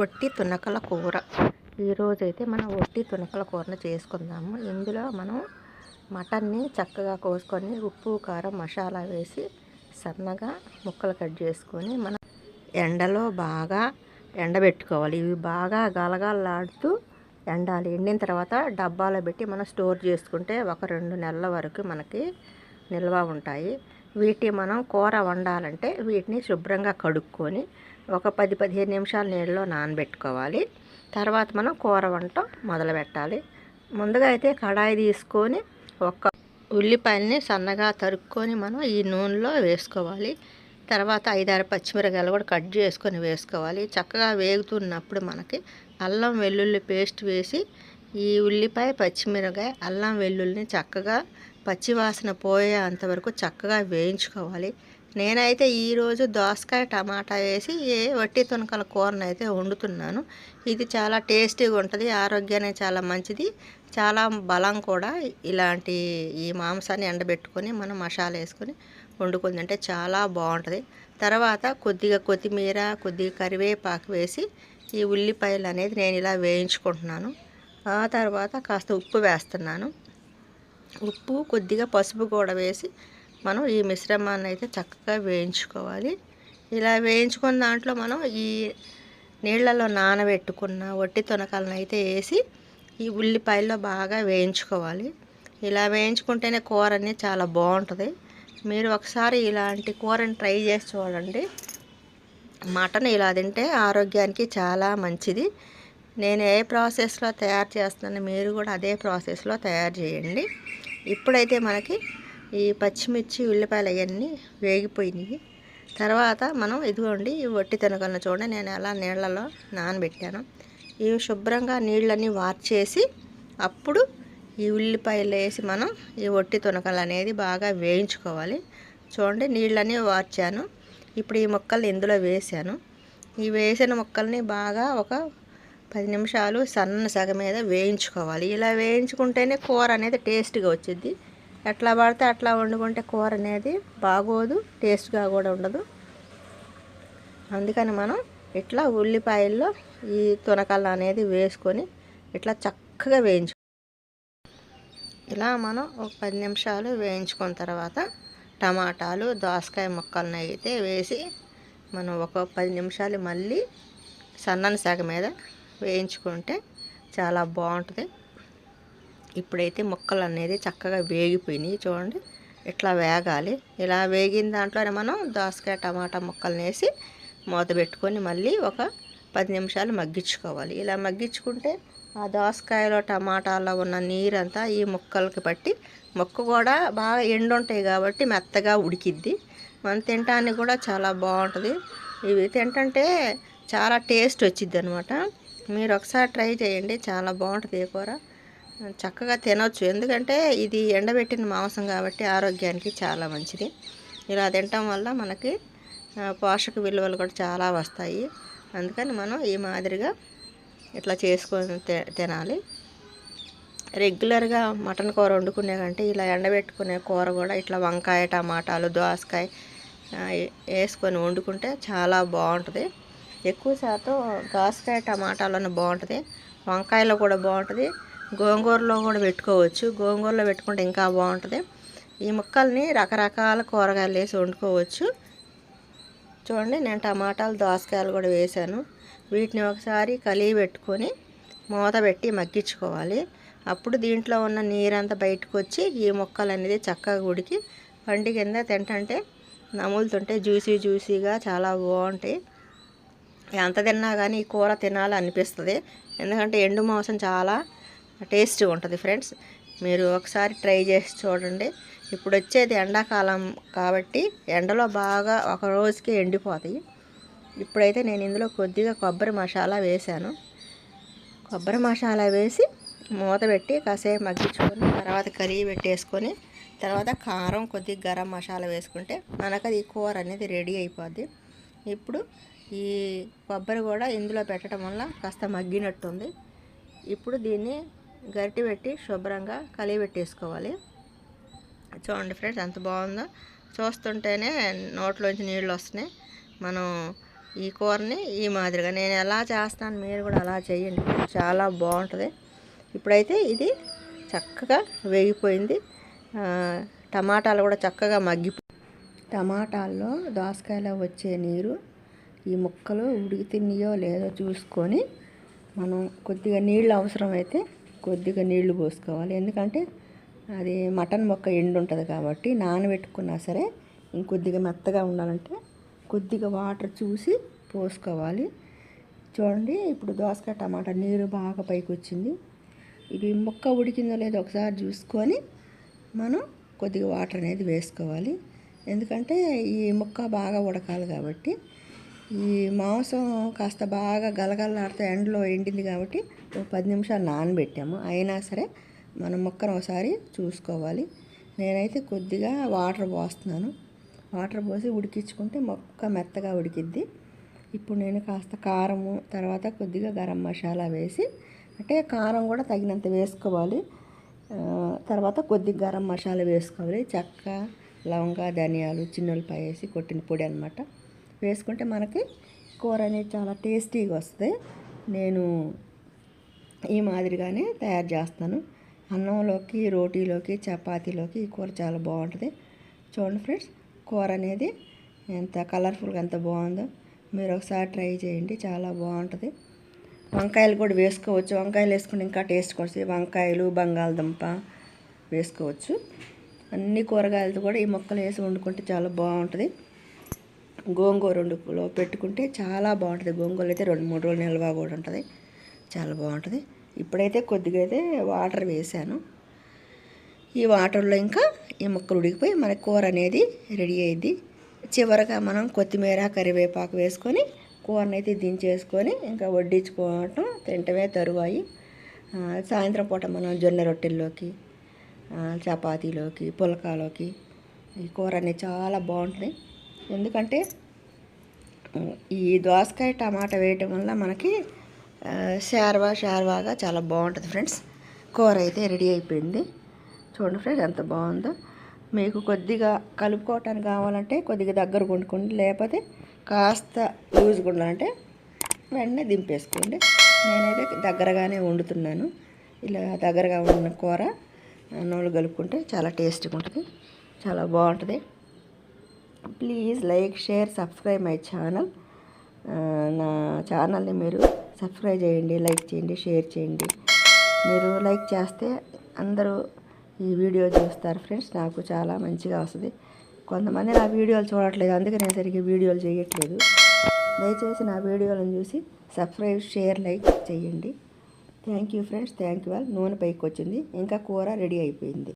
వట్టి తునకల కూర. ఈరోజైతే మనం వట్టి తునకల కూరను చేసుకుందాము. ఇందులో మనం మటన్ని చక్కగా కోసుకొని ఉప్పు కారం మసాలా వేసి సన్నగా ముక్కలు కట్ చేసుకొని మనం ఎండలో బాగా ఎండబెట్టుకోవాలి. ఇవి బాగా గలగలలాడుతూ ఎండాలి. ఎండిన తర్వాత డబ్బాలో పెట్టి మనం స్టోర్ చేసుకుంటే ఒక రెండు నెలల వరకు మనకి నిల్వ ఉంటాయి. వీటి మనం కూర వండాలంటే వీటిని శుభ్రంగా కడుక్కొని ఒక పది పదిహేను నిమిషాలు నీళ్ళలో నానబెట్టుకోవాలి. తర్వాత మనం కూర వంట మొదలు పెట్టాలి ముందుగా అయితే కడాయి తీసుకొని ఒక ఉల్లిపాయల్ని సన్నగా తరుక్కొని మనం ఈ నూనెలో వేసుకోవాలి. తర్వాత ఐదారు పచ్చిమిరకాయలు కూడా కట్ చేసుకొని వేసుకోవాలి. చక్కగా వేగుతున్నప్పుడు మనకి అల్లం వెల్లుల్లి పేస్ట్ వేసి ఈ ఉల్లిపాయ పచ్చిమిరకాయ అల్లం వెల్లుల్లిని చక్కగా పచ్చివాసన పోయే అంతవరకు చక్కగా వేయించుకోవాలి. నేనైతే ఈరోజు దోసకాయ టమాటా వేసి ఏ వట్టి తునకల కూరను అయితే వండుతున్నాను. ఇది చాలా టేస్టీగా ఉంటుంది ఆరోగ్యానికి చాలా మంచిది. చాలా బలం కూడా ఇలాంటి ఈ మాంసాన్ని ఎండబెట్టుకొని మనం మసాలా వేసుకొని వండుకుంది అంటే చాలా బాగుంటుంది. తర్వాత కొద్దిగా కొత్తిమీర కొద్దిగా కరివేపాకు వేసి ఈ ఉల్లిపాయలు అనేది నేను ఇలా వేయించుకుంటున్నాను. ఆ తర్వాత కాస్త ఉప్పు వేస్తున్నాను. ఉప్పు కొద్దిగా పసుపు కూడా వేసి మనం ఈ మిశ్రమాన్ని అయితే చక్కగా వేయించుకోవాలి. ఇలా వేయించుకున్న దాంట్లో మనం ఈ నీళ్ళలో నానబెట్టుకున్న వట్టి తొనకాలను అయితే వేసి ఈ ఉల్లిపాయల్లో బాగా వేయించుకోవాలి. ఇలా వేయించుకుంటేనే కూర అనేది చాలా బాగుంటుంది. మీరు ఒకసారి ఇలాంటి కూరని ట్రై చేసి చూడండి. మటన్ ఇలా తింటే ఆరోగ్యానికి చాలా మంచిది. నేను ఏ ప్రాసెస్లో తయారు చేస్తున్నాను మీరు కూడా అదే ప్రాసెస్లో తయారు చేయండి. ఇప్పుడైతే మనకి ఈ పచ్చిమిర్చి ఉల్లిపాయలు అవన్నీ వేగిపోయినాయి. తర్వాత మనం ఇదిగోండి ఈ వట్టి తినగలను చూడండి నేను అలా నీళ్ళలో నానబెట్టాను. ఇవి శుభ్రంగా నీళ్ళని వార్చేసి అప్పుడు ఈ ఉల్లిపాయలు వేసి మనం ఈ వట్టి తునకలు అనేది బాగా వేయించుకోవాలి. చూడండి నీళ్ళని వార్చాను ఇప్పుడు ఈ మొక్కల్ని ఇందులో వేసాను ఈ వేసిన మొక్కల్ని బాగా ఒక పది నిమిషాలు సన్న సగ మీద వేయించుకోవాలి. ఇలా వేయించుకుంటేనే కూర అనేది టేస్ట్గా వచ్చింది ఎట్లా పడితే అట్లా వండుకుంటే కూర అనేది బాగోదు టేస్ట్గా కూడా ఉండదు. అందుకని మనం ఇట్లా ఉల్లిపాయల్లో ఈ తునకలు అనేది వేసుకొని ఇట్లా చక్కగా వేయించు. ఇలా మనం ఒక పది నిమిషాలు వేయించుకున్న తర్వాత టమాటాలు దోసకాయ ముక్కలను అయితే వేసి మనం ఒక పది నిమిషాలు మళ్ళీ సన్నని శాఖ మీద వేయించుకుంటే చాలా బాగుంటుంది. ఇప్పుడైతే ముక్కలు అనేది చక్కగా వేగిపోయినాయి. చూడండి ఇట్లా వేగాలి. ఇలా వేగిన దాంట్లోనే మనం దోసకాయ టమాటా ముక్కలను వేసి మూత పెట్టుకొని మళ్ళీ ఒక పది నిమిషాలు మగ్గించుకోవాలి. ఇలా మగ్గించుకుంటే ఆ దోసకాయలో టమాటాలో ఉన్న నీరంతా ఈ ముక్కలకి పట్టి ముక్క కూడా బాగా ఎండు ఉంటాయి కాబట్టి మెత్తగా ఉడికిద్ది. మనం తినటానికి కూడా చాలా బాగుంటుంది. ఇవి తింటంటే చాలా టేస్ట్ వచ్చిద్ది అనమాట మీరు ఒకసారి ట్రై చేయండి చాలా బాగుంటుంది ఈ కూర. చక్కగా తినవచ్చు ఎందుకంటే ఇది ఎండబెట్టిన మాంసం కాబట్టి ఆరోగ్యానికి చాలా మంచిది. ఇలా తినటం వల్ల మనకి పోషక విలువలు కూడా చాలా వస్తాయి. అందుకని మనం ఈ మాదిరిగా ఇట్లా చేసుకొని తినాలి. రెగ్యులర్గా మటన్ కూర వండుకునే కంటే ఇలా ఎండబెట్టుకునే కూర కూడా ఇట్లా వంకాయ టమాటాలు దోసకాయ వేసుకొని వండుకుంటే చాలా బాగుంటుంది. ఎక్కువ శాతం దోసకాయ టమాటాలను బాగుంటుంది. వంకాయలో కూడా బాగుంటుంది. గోంగూరలో కూడా పెట్టుకోవచ్చు. గోంగూరలో పెట్టుకుంటే ఇంకా బాగుంటుంది. ఈ ముక్కల్ని రకరకాల కూరగాయలు వేసి వండుకోవచ్చు. చూడండి నేను టమాటాలు దోసకాయలు కూడా వేసాను. వీటిని ఒకసారి కలిగి పెట్టుకొని మూత పెట్టి మగ్గించుకోవాలి. అప్పుడు దీంట్లో ఉన్న నీరంతా బయటకు వచ్చి ఈ మొక్కలు అనేది చక్కగా ఉడికి పండి కింద తింటంటే నములుతుంటే జ్యూసీ జ్యూసీగా చాలా బాగుంటాయి. ఎంత తిన్నా కానీ ఈ కూర తినాలి అనిపిస్తుంది ఎందుకంటే ఎండు మాంసం చాలా టేస్టీ ఉంటుంది ఫ్రెండ్స్. మీరు ఒకసారి ట్రై చేసి చూడండి. ఇప్పుడు వచ్చేది ఎండాకాలం కాబట్టి ఎండలో బాగా ఒక రోజుకి ఎండిపోతాయి. ఇప్పుడైతే నేను ఇందులో కొద్దిగా కొబ్బరి మసాలా వేశాను. కొబ్బరి మసాలా వేసి మూత పెట్టి కాసేపు మగ్గించుకొని తర్వాత కర్రీ పెట్టేసుకొని తర్వాత కారం కొద్దిగా గరం మసాలా వేసుకుంటే మనకు అది కూర అనేది రెడీ అయిపోద్ది. ఇప్పుడు ఈ కొబ్బరి కూడా ఇందులో పెట్టడం వల్ల కాస్త మగ్గినట్టుంది. ఇప్పుడు దీన్ని గరిటి పెట్టి శుభ్రంగా కలిగి పెట్టేసుకోవాలి. చూడండి ఫ్రెండ్స్ ఎంత బాగుందో. చూస్తుంటేనే నోట్లోంచి నీళ్ళు వస్తున్నాయి. మనం ఈ కూరని ఈ మాదిరిగా. నేను ఎలా చేస్తాను మీరు కూడా అలా చేయండి చాలా బాగుంటుంది. ఇప్పుడైతే ఇది చక్కగా వేగిపోయింది. టమాటాలు కూడా చక్కగా మగ్గి టమాటాల్లో దోసకాయలో వచ్చే నీరు ఈ ముక్కలు ఉడికి తిన్నాయో లేదో చూసుకొని మనం కొద్దిగా నీళ్ళు అవసరమైతే కొద్దిగా నీళ్ళు పోసుకోవాలి. ఎందుకంటే అది మటన్ మొక్క ఎండు ఉంటుంది కాబట్టి నానబెట్టుకున్నా సరే ఇంకొద్దిగా మెత్తగా ఉండాలంటే కొద్దిగా వాటర్ చూసి పోసుకోవాలి. చూడండి ఇప్పుడు దోసకాయ టమాటా నీరు బాగా పైకి వచ్చింది ఇవి ముక్క ఉడికిందో లేదో ఒకసారి చూసుకొని మనం కొద్దిగా వాటర్ అనేది వేసుకోవాలి. ఎందుకంటే ఈ ముక్క బాగా ఉడకాలి కాబట్టి ఈ మాంసం కాస్త బాగా గలగలాడితే ఎండలో ఎండింది కాబట్టి పది నిమిషాలు నానబెట్టాము. అయినా సరే మనం ముక్కను ఒకసారి చూసుకోవాలి. నేనైతే కొద్దిగా వాటర్ పోస్తున్నాను. వాటర్ పోసి ఉడికించుకుంటే మొక్క మెత్తగా ఉడికిద్ది. ఇప్పుడు నేను కాస్త కారము తర్వాత కొద్దిగా గరం మసాలా వేసి అంటే కారం కూడా తగినంత వేసుకోవాలి. తర్వాత కొద్దిగా గరం మసాలా వేసుకోవాలి. చెక్క లవంగా ధనియాలు చిన్నులపాయ వేసి కొట్టిన పొడి అనమాట వేసుకుంటే మనకి కూర అనేది చాలా టేస్టీగా వస్తుంది. నేను ఈ మాదిరిగానే తయారు చేస్తాను. అన్నంలోకి రోటీలోకి చపాతీలోకి ఈ కూర చాలా బాగుంటుంది. చూడండి ఫ్రెండ్స్ కూర అనేది ఎంత కలర్ఫుల్గా ఎంత బాగుందో. మీరు ఒకసారి ట్రై చేయండి చాలా బాగుంటుంది. వంకాయలు కూడా వేసుకోవచ్చు. వంకాయలు వేసుకుంటే ఇంకా టేస్ట్ వస్తుంది. వంకాయలు బంగాళదుంప వేసుకోవచ్చు. అన్ని కూరగాయలతో కూడా ఈ మొక్కలు వేసి వండుకుంటే చాలా బాగుంటుంది. గోంగూర వండుకులో పెట్టుకుంటే చాలా బాగుంటుంది. గోంగూరలో అయితే రెండు మూడు రోజులు నిల్వ కూడా ఉంటుంది. చాలా బాగుంటుంది. ఇప్పుడైతే కొద్దిగా అయితే వాటర్ వేసాను. ఈ వాటర్లో ఇంకా ఈ ముక్కలు ఉడికిపోయి మన కూర అనేది రెడీ అయ్యింది. చివరగా మనం కొత్తిమీర కరివేపాకు వేసుకొని కూరనైతే దించేసుకొని ఇంకా వడ్డించుకోవటం తింటమే తరువాయి. సాయంత్రం పూట మనం జొన్న రొట్టెల్లోకి చపాతీలోకి పులకాలోకి ఈ కూర అనేది చాలా బాగుంటుంది. ఎందుకంటే ఈ దోసకాయ టమాటా వేయటం వల్ల మనకి షార్వా షార్వాగా చాలా బాగుంటుంది ఫ్రెండ్స్. కూర అయితే రెడీ అయిపోయింది. చూడండి ఫ్రెండ్స్ ఎంత బాగుందో. మీకు కొద్దిగా కలుపుకోవటానికి కావాలంటే కొద్దిగా దగ్గర వండుకోండి. లేకపోతే కాస్త లూజ్గా ఉండాలంటే వెంటనే దింపేసుకోండి. నేనైతే దగ్గరగానే వండుతున్నాను. ఇలా దగ్గరగా ఉన్న కూర అన్నంలో కలుపుకుంటే చాలా టేస్టీగా ఉంటుంది. చాలా బాగుంటుంది. Please like share subscribe my channel. నా ఛానల్ని మీరు సబ్స్క్రైబ్ చేయండి లైక్ చేయండి షేర్ చేయండి. మీరు లైక్ చేస్తే అందరూ ఈ వీడియో చూస్తారు ఫ్రెండ్స్. నాకు చాలా మంచిగా వస్తుంది. కొంతమంది నా వీడియోలు చూడట్లేదు అందుకే నేను సరిగ్గా వీడియోలు చేయట్లేదు. దయచేసి నా వీడియోలను చూసి సబ్స్క్రైబ్ షేర్ లైక్ చేయండి. Thank you friends. Thank you all. నూనె పైకి వచ్చింది ఇంకా కూర రెడీ అయిపోయింది.